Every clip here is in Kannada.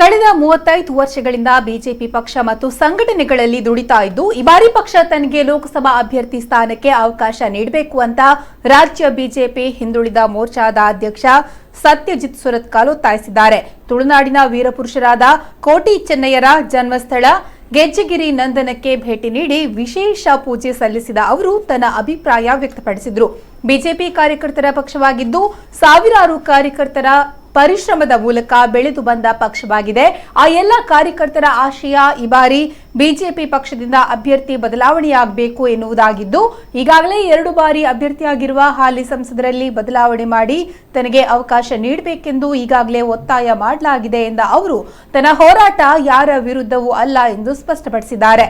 ಕಳೆದ ಮೂವತ್ತೈದು ವರ್ಷಗಳಿಂದ ಬಿಜೆಪಿ ಪಕ್ಷ ಮತ್ತು ಸಂಘಟನೆಗಳಲ್ಲಿ ದುಡಿತಾ ಇದ್ದು, ಈ ಬಾರಿ ಪಕ್ಷ ತನಗೆ ಲೋಕಸಭಾ ಅಭ್ಯರ್ಥಿ ಸ್ಥಾನಕ್ಕೆ ಅವಕಾಶ ನೀಡಬೇಕು ಅಂತ ರಾಜ್ಯ ಬಿಜೆಪಿ ಹಿಂದುಳಿದ ಮೋರ್ಚಾದ ಅಧ್ಯಕ್ಷ ಸತ್ಯಜಿತ್ ಸುರತ್ಕಾಲ್ ಒತ್ತಾಯಿಸಿದ್ದಾರೆ. ತುಳುನಾಡಿನ ವೀರಪುರುಷರಾದ ಕೋಟಿ ಚೆನ್ನಯ್ಯರ ಜನ್ಮಸ್ಥಳ ಗೆಜ್ಜಗಿರಿ ನಂದನಕ್ಕೆ ಭೇಟಿ ನೀಡಿ ವಿಶೇಷ ಪೂಜೆ ಸಲ್ಲಿಸಿದ ಅವರು ತನ್ನ ಅಭಿಪ್ರಾಯ ವ್ಯಕ್ತಪಡಿಸಿದರು. ಬಿಜೆಪಿ ಕಾರ್ಯಕರ್ತರ ಪಕ್ಷವಾಗಿದ್ದು, ಸಾವಿರಾರು ಕಾರ್ಯಕರ್ತರ ಪರಿಶ್ರಮದ ಮೂಲಕ ಬೆಳೆದು ಬಂದ ಪಕ್ಷವಾಗಿದೆ. ಆ ಎಲ್ಲ ಕಾರ್ಯಕರ್ತರ ಆಶಯ ಈ ಬಾರಿ ಬಿಜೆಪಿ ಪಕ್ಷದಿಂದ ಅಭ್ಯರ್ಥಿ ಬದಲಾವಣೆಯಾಗಬೇಕು ಎನ್ನುವುದಾಗಿದ್ದು, ಈಗಾಗಲೇ ಎರಡು ಬಾರಿ ಅಭ್ಯರ್ಥಿಯಾಗಿರುವ ಹಾಲಿ ಸಂಸದರಲ್ಲಿ ಬದಲಾವಣೆ ಮಾಡಿ ತನಗೆ ಅವಕಾಶ ನೀಡಬೇಕೆಂದು ಈಗಾಗಲೇ ಒತ್ತಾಯ ಮಾಡಲಾಗಿದೆ ಎಂದ ಅವರು, ತನ್ನ ಹೋರಾಟ ಯಾರ ವಿರುದ್ಧವೂ ಅಲ್ಲ ಎಂದು ಸ್ಪಷ್ಟಪಡಿಸಿದ್ದಾರೆ.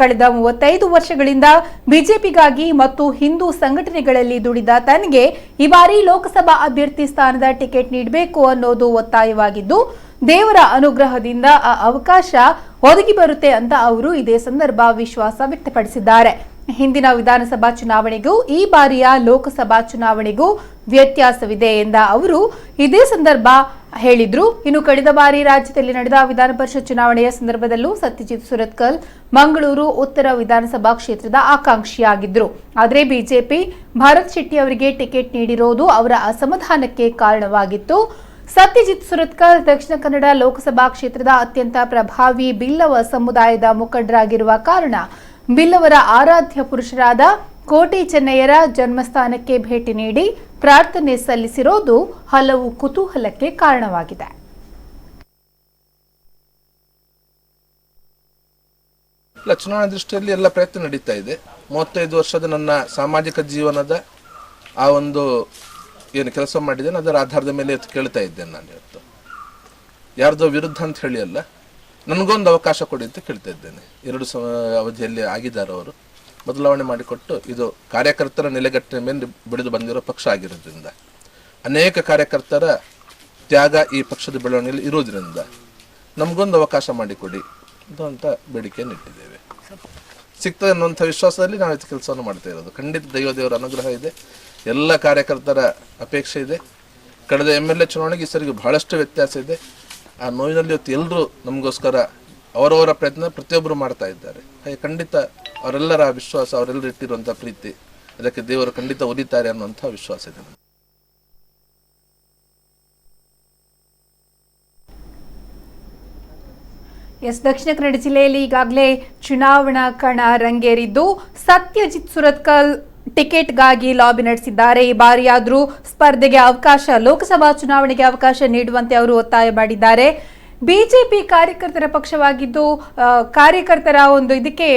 ಕಳೆದ ಮೂವತ್ತೈದು ವರ್ಷಗಳಿಂದ ಬಿಜೆಪಿಗಾಗಿ ಮತ್ತು ಹಿಂದೂ ಸಂಘಟನೆಗಳಲ್ಲಿ ದುಡಿದ ತನಗೆ ಈ ಬಾರಿ ಲೋಕಸಭಾ ಅಭ್ಯರ್ಥಿ ಸ್ಥಾನದ ಟಿಕೆಟ್ ನೀಡಬೇಕು ಅನ್ನೋದು ಒತ್ತಾಯವಾಗಿದ್ದು ದೇವರ ಅನುಗ್ರಹದಿಂದ ಆ ಅವಕಾಶ ಒದಗಿ ಬರುತ್ತೆ ಅಂತ ಅವರು ಇದೇ ಸಂದರ್ಭ ವಿಶ್ವಾಸ ವ್ಯಕ್ತಪಡಿಸಿದ್ದಾರೆ. ಹಿಂದಿನ ವಿಧಾನಸಭಾ ಚುನಾವಣೆಗೂ ಈ ಬಾರಿಯ ಲೋಕಸಭಾ ಚುನಾವಣೆಗೂ ವ್ಯತ್ಯಾಸವಿದೆ ಎಂದ ಅವರು, ಇದೇ ಸಂದರ್ಭ ಹೇಳಿದ್ರು. ಇನ್ನು ಕಳೆದ ಬಾರಿ ರಾಜ್ಯದಲ್ಲಿ ನಡೆದ ವಿಧಾನ ಪರಿಷತ್ ಚುನಾವಣೆಯ ಸಂದರ್ಭದಲ್ಲೂ ಸತ್ಯಜಿತ್ ಸುರತ್ಕಲ್ ಮಂಗಳೂರು ಉತ್ತರ ವಿಧಾನಸಭಾ ಕ್ಷೇತ್ರದ ಆಕಾಂಕ್ಷಿಯಾಗಿದ್ರು. ಆದರೆ ಬಿಜೆಪಿ ಭಾರತ್ ಶೆಟ್ಟಿ ಅವರಿಗೆ ಟಿಕೆಟ್ ನೀಡಿರೋದು ಅವರ ಅಸಮಾಧಾನಕ್ಕೆ ಕಾರಣವಾಗಿತ್ತು. ಸತ್ಯಜಿತ್ ಸುರತ್ಕಲ್ ದಕ್ಷಿಣ ಕನ್ನಡ ಲೋಕಸಭಾ ಕ್ಷೇತ್ರದ ಅತ್ಯಂತ ಪ್ರಭಾವಿ ಬಿಲ್ಲವ ಸಮುದಾಯದ ಮುಖಂಡರಾಗಿರುವ ಕಾರಣ ಬಿಲ್ಲವರ ಆರಾಧ್ಯ ಪುರುಷರಾದ ಕೋಟಿ ಚೆನ್ನಯ್ಯರ ಜನ್ಮಸ್ಥಾನಕ್ಕೆ ಭೇಟಿ ನೀಡಿ ಪ್ರಾರ್ಥನೆ ಸಲ್ಲಿಸಿರೋದು ಹಲವು ಕುತೂಹಲಕ್ಕೆ ಕಾರಣವಾಗಿದೆ. ಇಲ್ಲ ದೃಷ್ಟಿಯಲ್ಲಿ ಎಲ್ಲ ಪ್ರಯತ್ನ ನಡೀತಾ ಇದೆ. ಮೂವತ್ತೈದು ವರ್ಷದ ನನ್ನ ಸಾಮಾಜಿಕ ಜೀವನದ ಆ ಒಂದು ಏನು ಕೆಲಸ ಮಾಡಿದ್ದೇನೆ, ಅದರ ಆಧಾರದ ಮೇಲೆ ಕೇಳ್ತಾ ಇದ್ದೇನೆ ನಾನು ಇವತ್ತು. ಯಾರ್ದೋ ವಿರುದ್ಧ ಅಂತ ಹೇಳಿ ಅಲ್ಲ, ನನಗೊಂದು ಅವಕಾಶ ಕೊಡಿ ಅಂತ ಕೇಳ್ತಾ ಇದ್ದೇನೆ. ಎರಡು ಸ ಅವಧಿಯಲ್ಲಿ ಆಗಿದ್ದಾರೆ ಅವರು. ಬದಲಾವಣೆ ಮಾಡಿಕೊಟ್ಟು ಇದು ಕಾರ್ಯಕರ್ತರ ನೆಲೆಗಟ್ಟಿನ ಮೇಲೆ ಬೆಳೆದು ಬಂದಿರೋ ಪಕ್ಷ ಆಗಿರೋದ್ರಿಂದ. ಅನೇಕ ಕಾರ್ಯಕರ್ತರ ತ್ಯಾಗ ಈ ಪಕ್ಷದ ಬೆಳವಣಿಗೆಯಲ್ಲಿ ಇರೋದ್ರಿಂದ ನಮಗೊಂದು ಅವಕಾಶ ಮಾಡಿಕೊಡಿ ಅಂತ ಬೇಡಿಕೆಯನ್ನು ಇಟ್ಟಿದ್ದೇವೆ ಸಿಗ್ತದೆ ಅನ್ನುವಂಥ ವಿಶ್ವಾಸದಲ್ಲಿ ನಾವು ಇದು ಕೆಲಸವನ್ನು ಮಾಡ್ತಾ ಇರೋದು. ಖಂಡಿತ ದೈವ ದೇವರ ಅನುಗ್ರಹ ಇದೆ. ಎಲ್ಲ ಕಾರ್ಯಕರ್ತರ ಅಪೇಕ್ಷೆ ಇದೆ. ಕಳೆದ ಎಂ ಎಲ್ ಎ ಚುನಾವಣೆಗೆ ಈ ಸರಿಗೆ ಬಹಳಷ್ಟು ವ್ಯತ್ಯಾಸ ಇದೆ. ಆ ನೋವಿನಲ್ಲಿ ಇವತ್ತು ಎಲ್ಲರೂ ನಮಗೋಸ್ಕರ ಅವರವರ ಪ್ರಯತ್ನ ಪ್ರತಿಯೊಬ್ಬರು ಮಾಡ್ತಾ ಇದ್ದಾರೆ. ಹಾಗೆ ಖಂಡಿತ ಅವರೆಲ್ಲರ ವಿಶ್ವಾಸ, ಅವರೆಲ್ಲರೂ ಇಟ್ಟಿರುವಂಥ ಪ್ರೀತಿ, ಅದಕ್ಕೆ ದೇವರು ಖಂಡಿತ ಒಲಿತಾರೆ ಅನ್ನುವಂಥ ವಿಶ್ವಾಸ ಇದೆ ಎಸ್ ದಕ್ಷಿಣ ಕನ್ನಡ ಜಿಲ್ಲೆಯಲ್ಲಿ ಈಗಾಗಲೇ ಚುನಾವಣಾ ಕಣ ರಂಗೇರಿದ್ದು ಸತ್ಯಜಿತ್ ಸುರತ್ಕಲ್ ಟಿಕೆಟ್ಗಾಗಿ ಲಾಬಿ ನಡೆಸಿದ್ದಾರೆ. ಈ ಬಾರಿಯಾದರೂ ಸ್ಪರ್ಧೆಗೆ ಅವಕಾಶ, ಲೋಕಸಭಾ ಚುನಾವಣೆಗೆ ಅವಕಾಶ ನೀಡುವಂತೆ ಅವರು ಒತ್ತಾಯ ಮಾಡಿದ್ದಾರೆ. ಬಿಜೆಪಿ ಕಾರ್ಯಕರ್ತರ ಪಕ್ಷವಾಗಿದ್ದು ಕಾರ್ಯಕರ್ತರ ಒಂದು ಇದಕ್ಕೆ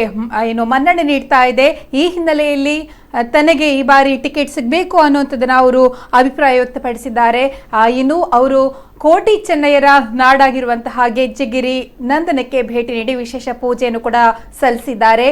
ಏನು ಮನ್ನಣೆ ನೀಡ್ತಾ ಇದೆ. ಈ ಹಿನ್ನೆಲೆಯಲ್ಲಿ ತನಗೆ ಈ ಬಾರಿ ಟಿಕೆಟ್ ಸಿಗಬೇಕು ಅನ್ನುವಂಥದ್ದನ್ನು ಅವರು ಅಭಿಪ್ರಾಯ ವ್ಯಕ್ತಪಡಿಸಿದ್ದಾರೆ. ಇನ್ನು ಅವರು ಕೋಟಿ ಚೆನ್ನಯ್ಯರ ನಾಡಾಗಿರುವಂತಹ ಗೆಜ್ಜೆಗಿರಿ ನಂದನಕ್ಕೆ ಭೇಟಿ ನೀಡಿ ವಿಶೇಷ ಪೂಜೆಯನ್ನು ಕೂಡ ಸಲ್ಲಿಸಿದ್ದಾರೆ.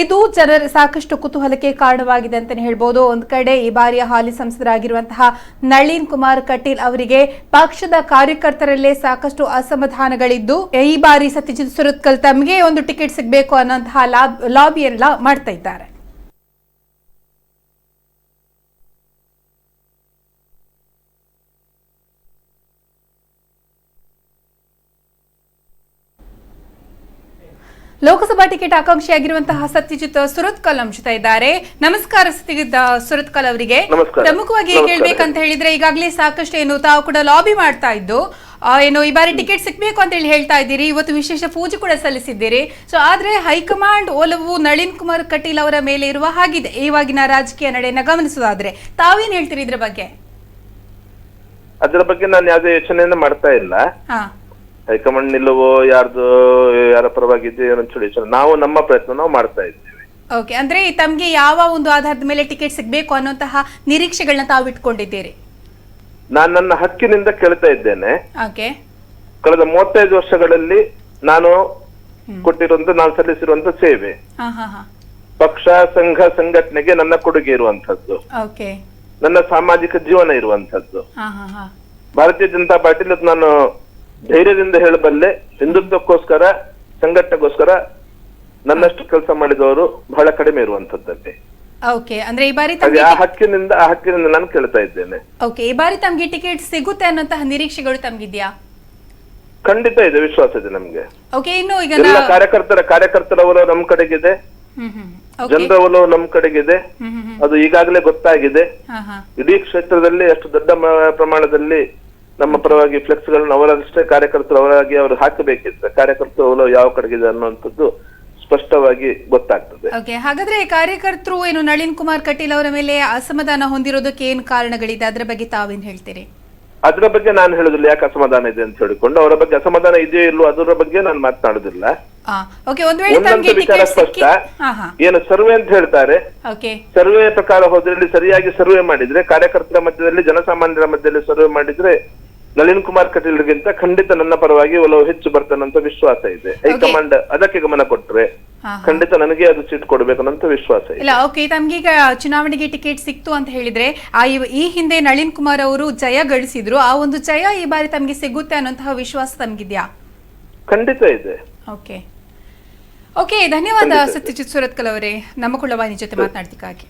ಇದು ಜನರ ಸಾಕಷ್ಟು ಕುತೂಹಲಕ್ಕೆ ಕಾರಣವಾಗಿದೆ ಅಂತಾನೆ ಹೇಳ್ಬೋದು. ಒಂದು ಕಡೆ ಈ ಬಾರಿಯ ಹಾಲಿ ಸಂಸದರಾಗಿರುವಂತಹ ನಳಿನ್ ಕುಮಾರ್ ಕಟೀಲ್ ಅವರಿಗೆ ಪಕ್ಷದ ಕಾರ್ಯಕರ್ತರಲ್ಲೇ ಸಾಕಷ್ಟು ಅಸಮಾಧಾನಗಳಿದ್ದು, ಈ ಬಾರಿ ಸತ್ಯಜಿತ್ ಸುರತ್ಕಲ್ ತಮಗೆ ಒಂದು ಟಿಕೆಟ್ ಸಿಗಬೇಕು ಅನ್ನೋಂತಹ ಲಾಬ್, ಲಾಬಿಯೆಲ್ಲ ಮಾಡ್ತಾ ಇದ್ದಾರೆ. ಲೋಕಸಭಾ ಟಿಕೆಟ್ ಆಕಾಂಕ್ಷಿಯಾಗಿರುವಂತಹ ಸತ್ಯಜಿತ್ ಸುರತ್ಕಲ್ ನಮ್ಮ ಜೊತೆ ಇದ್ದಾರೆ. ನಮಸ್ಕಾರ ಸತ್ಯಜಿತ್ ಸುರತ್ಕಲ್ ಅವರಿಗೆ. ಪ್ರಮುಖವಾಗಿ ಏನ್ ಕೇಳ್ಬೇಕಂತ ಹೇಳಿದ್ರೆ ಈಗಾಗಲೇ ಸಾಕಷ್ಟು ಏನು ತಾವು ಕೂಡ ಲಾಬಿ ಮಾಡ್ತಾ ಇದ್ದು ಏನು ಈ ಬಾರಿ ಟಿಕೆಟ್ ಸಿಗ್ಬೇಕು ಅಂತ ಹೇಳಿ ಹೇಳ್ತಾ ಇದ್ದೀರಿ. ಇವತ್ತು ವಿಶೇಷ ಪೂಜೆ ಕೂಡ ಸಲ್ಲಿಸಿದ್ದೀರಿ. ಸೊ ಆದ್ರೆ ಹೈಕಮಾಂಡ್ ಒಲವು ನಳಿನ್ ಕುಮಾರ್ ಕಟೀಲ್ ಅವರ ಮೇಲೆ ಇರುವ ಹಾಗಿದೆ. ಇವಾಗಿನ ರಾಜಕೀಯ ನಡೆಯನ್ನ ಗಮನಿಸೋದಾದ್ರೆ ತಾವೇನ್ ಹೇಳ್ತೀರಿ ಇದ್ರ ಬಗ್ಗೆ? ಅದರ ಬಗ್ಗೆ ನಾನು ಯಾವುದೇ ಯೋಚನೆಯನ್ನ ಮಾಡ್ತಾ ಇಲ್ಲ. ಹಾ. ಹೈಕಮಾಂಡ್ ನಿಲ್ಲುವೋ ಯಾರ್ದು ಯಾರ ಪರವಾಗಿ ಯೋಚನೆ ನಾವು ನಮ್ಮ ಪ್ರಯತ್ನ ನಾವು ಮಾಡ್ತಾ ಇದ್ದೀವಿ. ಓಕೆ ಅಂದ್ರೆ ತಮ್ಗೆ ಯಾವ ಒಂದು ಆಧಾರದ ಮೇಲೆ ಟಿಕೆಟ್ ಸಿಗ್ಬೇಕು ಅನ್ನೋಂತಹ ನಿರೀಕ್ಷೆಗಳನ್ನ ತಾವು ಇಟ್ಕೊಂಡಿದ್ದೀರಿ? ನಾನು ನನ್ನ ಹಕ್ಕಿನಿಂದ ಕೇಳ್ತಾ ಇದ್ದೇನೆ. ಓಕೆ. ಕಳೆದ ಮೂವತ್ತೈದು ವರ್ಷಗಳಲ್ಲಿ ನಾನು ಕೊಟ್ಟಿರುವಂತ ನಾನು ಸಲ್ಲಿಸಿರುವಂತ ಸೇವೆ. ಪಕ್ಷ ಸಂಘ ಸಂಘಟನೆಗೆ ನನ್ನ ಕೊಡುಗೆ ಇರುವಂತದ್ದು ನನ್ನ ಸಾಮಾಜಿಕ ಜೀವನ ಇರುವಂತದ್ದು ಭಾರತೀಯ ಜನತಾ ಪಾರ್ಟಿಲಿ ನಾನು ಧೈರ್ಯದಿಂದ ಹೇಳಬಲ್ಲೆ ಹಿಂದುತ್ವಕ್ಕೋಸ್ಕರ ಸಂಘಟನೆಗೋಸ್ಕರ ನನ್ನಷ್ಟು ಕೆಲಸ ಮಾಡಿದವರು ಬಹಳ ಕಡಿಮೆ ಇರುವಂತದ್ದಲ್ಲಿ ಓಕೆ ಅಂದ್ರೆ ಈ ಬಾರಿ ತಮ್ಗೆ ಆ ಹಕ್ಕಿನಿಂದ ಆ ಹಕ್ಕಿನಿಂದ ನಾನು ಕೇಳ್ತಾ ಇದ್ದೇನೆ. ಓಕೆ ಈ ಬಾರಿ ತಮ್ಗೆ ಟಿಕೆಟ್ ಸಿಗುತ್ತೆ ಅನ್ನೋಂತಹ ನಿರೀಕ್ಷೆಗಳು ತಮ್ಗಿದ್ಯಾ? ಖಂಡಿತ ಇದೆ ವಿಶ್ವಾಸ ಇದೆ ನಮ್ಗೆ. ಓಕೆ ಇನ್ನು ಈಗ ಎಲ್ಲ ಕಾರ್ಯಕರ್ತರ ಕಾರ್ಯಕರ್ತರ ಒಲವು ನಮ್ ಕಡೆಗಿದೆ. ಜನರ ಒಲವು ನಮ್ ಕಡೆಗಿದೆ. ಅದು ಈಗಾಗಲೇ ಗೊತ್ತಾಗಿದೆ. ಇಡೀ ಕ್ಷೇತ್ರದಲ್ಲಿ ಅಷ್ಟು ದೊಡ್ಡ ಪ್ರಮಾಣದಲ್ಲಿ ನಮ್ಮ ಪರವಾಗಿ ಫ್ಲೆಕ್ಸ್ ಗಳನ್ನ ಅವರಷ್ಟೇ ಕಾರ್ಯಕರ್ತರು ಅವರಾಗಿ ಅವರು ಹಾಕಬೇಕಿದ್ರೆ ಕಾರ್ಯಕರ್ತರು ಓಲೋ ಯಾವ ಕಡೆಗಿದೆ ಅನ್ನುವಂಥದ್ದು ಸ್ಪಷ್ಟವಾಗಿ ಗೊತ್ತಾಗ್ತದೆ. ಓಕೆ ಹಾಗಾದ್ರೆ ಕಾರ್ಯಕರ್ತರು ಏನು ನಳಿನ್ ಕುಮಾರ್ ಕಟೀಲ್ ಅವರ ಮೇಲೆ ಅಸಮಾಧಾನ ಹೊಂದಿರೋದಕ್ಕೆ ಏನು ಕಾರಣಗಳಿದೆ? ಅದರ ಬಗ್ಗೆ ತಾವೇನ್ ಹೇಳ್ತೀರಿ? ಅದರ ಬಗ್ಗೆ ನಾನು ಹೇಳುದಿಲ್ಲ ಯಾಕೆ ಅಸಮಾಧಾನ ಇದೆ ಅಂತ ಹೇಳಿಕೊಂಡು. ಅವರ ಬಗ್ಗೆ ಅಸಮಾಧಾನ ಇದೆಯೋ ಇಲ್ಲೋ ಅದರ ಬಗ್ಗೆ ನಾನು ಮಾತನಾಡುದಿಲ್ಲ. ವಿಚಾರ ಸ್ಪಷ್ಟ. ಏನು ಸರ್ವೆ ಅಂತ ಹೇಳ್ತಾರೆ. ಸರ್ವೆ ಪ್ರಕಾರ ಹೋದ್ರಲ್ಲಿ ಸರಿಯಾಗಿ ಸರ್ವೆ ಮಾಡಿದ್ರೆ ಕಾರ್ಯಕರ್ತರ ಮಧ್ಯದಲ್ಲಿ ಜನಸಾಮಾನ್ಯರ ಮಧ್ಯದಲ್ಲಿ ಸರ್ವೆ ಮಾಡಿದ್ರೆ ನಳಿನ್ ಕುಮಾರ್ ಕಟೀಲ್ಗಿಂತ ಖಂಡಿತ ನನ್ನ ಪರವಾಗಿ ಒಲವು ಹೆಚ್ಚು ಬರ್ತಾನಂತ ವಿಶ್ವಾಸ ಇದೆ. ಹೈಕಮಾಂಡ್ ಅದಕ್ಕೆ ಗಮನ ಕೊಟ್ರೆ ಖಂಡಿತ ನನಗೆ ಅದು ಸೀಟ್ ಕೊಡ್ಬೇಕನ್ನಂತ ವಿಶ್ವಾಸ ಇದೆ. ಇಲ್ಲ ಓಕೆ ತಮ್ಗೀಗ ಚುನಾವಣೆಗೆ ಟಿಕೆಟ್ ಸಿಕ್ತು ಅಂತ ಹೇಳಿದ್ರೆ ಆ ಈ ಹಿಂದೆ ನಳಿನ್ ಕುಮಾರ್ ಅವರು ಜಯ ಗಳಿಸಿದ್ರು. ಆ ಒಂದು ಜಯ ಈ ಬಾರಿ ತಮ್ಗೆ ಸಿಗುತ್ತೆ ಅನ್ನೋಂತಹ ವಿಶ್ವಾಸ ತಮ್ಗಿದ್ಯಾ? ಖಂಡಿತ ಇದೆ. ಓಕೆ ಓಕೆ ಧನ್ಯವಾದ ಸತ್ಯಜಿತ್ ಸುರತ್ಕಲ್ ಅವರೇ. ನಮ್ಮ ಕುಳವಾಣಿ ಜೊತೆ ಮಾತನಾಡ್ತಿಕ್ಕಾಗಿ.